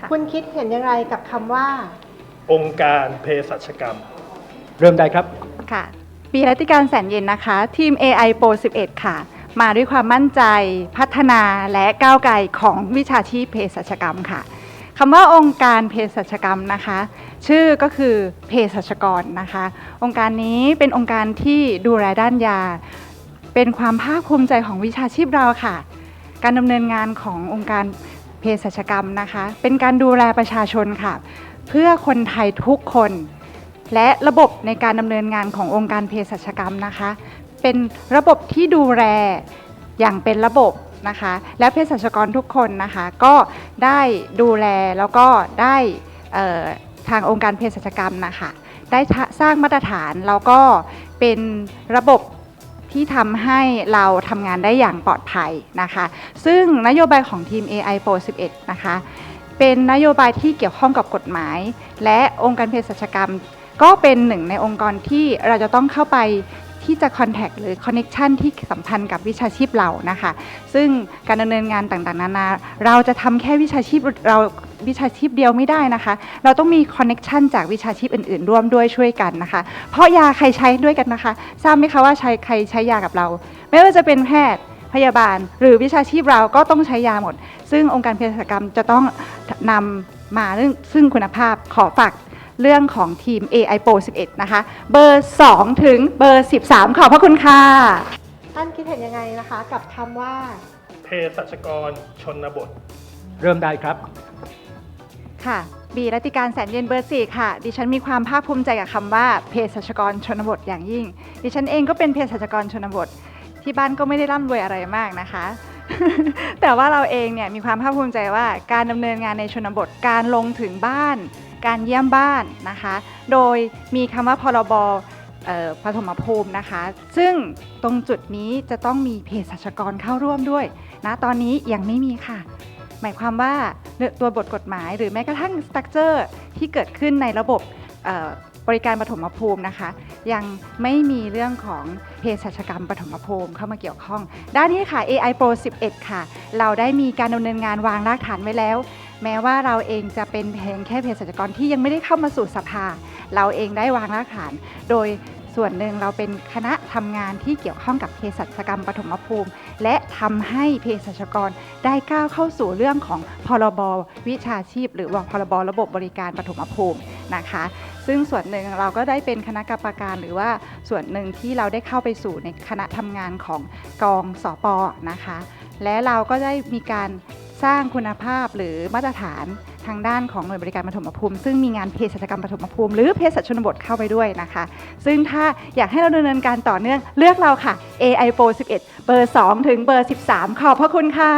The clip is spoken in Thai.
ค่ะคุณคิดเห็นอย่างไรกับคำว่า องค์การเภสัชกรรม เริ่มได้ครับ ค่ะปีรัติการแสนเย็นนะคะ ทีม AI Pro 11 ค่ะ มาด้วยความมั่นใจพัฒนาและก้าวไกลของวิชาชีพเภสัชกรรมค่ะคำว่าองค์การเภสัชกรรมนะคะ ชื่อก็คือเภสัชกรนะคะ องค์การนี้เป็นองค์การที่ดูแลด้านยา เป็นความภาคภูมิใจของวิชาชีพเราค่ะ การดำเนินงานขององค์การเภ สัชกรรมนะคะ เป็นการดูแลประชาชนค่ะ เพื่อคนไทยทุกคน และระบบในการดำเนินงานขององค์การเภสัชกรรมนะคะ เป็นระบบที่ดูแลอย่างเป็นระบบนะคะ และเภสัชกรทุกคนนะคะ ก็ได้ดูแลแล้วก็ได้ทางองค์การเภสัชกรรมนะคะ ได้สร้างมาตรฐานแล้วก็เป็นระบบ ที่ทำให้เราทำงานได้อย่างปลอดภัยนะคะ ซึ่งนโยบายของทีม AI Pro 11 นะคะ เป็นนโยบายที่เกี่ยวข้องกับกฎหมาย และองค์การเภสัชกรรม ก็เป็นหนึ่งในองค์กรที่เราจะต้องเข้าไปที่จะคอนแทคหรือคอนเน็ชันที่สัมพันธ์กับวิชาชีพเรานะคะ ซึ่งการดำเนินงานต่างๆ นานา เราจะทำแค่วิชาชีพเรา วิชาชีพเดียวไม่ได้นะคะ เราต้องมีคอนเน็ชันจากวิชาชีพอื่นๆ ร่วมด้วยช่วยกันนะคะ เพราะยาใครใช้ด้วยกันนะคะ ทราบไหมคะว่าใช้ใครใช้ยากับเรา ไม่ว่าจะเป็นแพทย์พยาบาล หรือวิชาชีพเราก็ต้องใช้ยาหมด ซึ่งองค์การเภสัชกรรมจะต้องนำมาเรื่องซึ่งคุณภาพขอฝากเรื่องของทีม AI Pro 11 นะคะ เบอร์ 2 ถึงเบอร์ 13 ขอบพระคุณค่ะ ท่านคิดเห็นยังไงนะคะ กับคำว่าเภสัชกรชนบท เริ่มได้ครับ ค่ะบีรัติการแสนเย็นเบอร์4ค่ะ ดิฉันมีความภาคภูมิใจกับคำว่าเภสัชกรชนบทอย่างยิ่ง ดิฉันเองก็เป็นเภสัชกรชนบท ที่บ้านก็ไม่ได้ร่ำรวยอะไรมากนะคะ แต่ว่าเราเองเนี่ยมีความภาคภูมิใจว่าการดำเนินงานในชนบทการลงถึงบ้าน การเยี่ยมบ้านนะคะ โดยมีคำว่าพรบปฐมภูมินะคะ ซึ่งตรงจุดนี้จะต้องมีเภสัชกรเข้าร่วมด้วยนะตอนนี้ยังไม่มีค่ะ หมายความว่าตัวบทกฎหมาย หรือแม้กระทั่งสตั๊กเจอร์ที่เกิดขึ้นในระบบบริการปฐมภูมินะคะ ยังไม่มีเรื่องของเภสัชกรรมปฐมภูมิเข้ามาเกี่ยวข้อง ด้านนี้ค่ะ AI Pro 11 ค่ะ เราได้มีการดำเนินงานวางรากฐานไว้แล้ว แม้ว่าเราเองจะเป็นเพียงแค่เภสัชกรที่ยังไม่ได้เข้ามาสู่สภา เราเองได้วางรากฐาน โดย ส่วนหนึ่งเราเป็นคณะทำงานที่เกี่ยวข้องกับเภสัชกรรมปฐมภูมิ และทำให้เภสัชกรได้ก้าวเข้าสู่เรื่องของพรบวิชาชีพ หรือว่าพรบระบบบริการปฐมภูมินะคะ ซึ่งส่วนหนึ่งเราก็ได้เป็นคณะกรรมการ หรือว่าส่วนหนึ่งที่เราได้เข้าไปสู่ในคณะทำงานของกองสอปอนะคะ และเราก็ได้มีการสร้างคุณภาพหรือมาตรฐาน ทางด้านของหน่วยบริการปฐมภูมิ ซึ่งมีงานเภสัชกรรมปฐมภูมิ หรือเภสัชชนบทเข้าไปด้วยนะคะ ซึ่งถ้าอยากให้เราดำเนินการต่อเนื่องเลือกเราค่ะ AI Pro 11 เบอร์ 2 ถึงเบอร์ 13 ขอบพระคุณค่ะ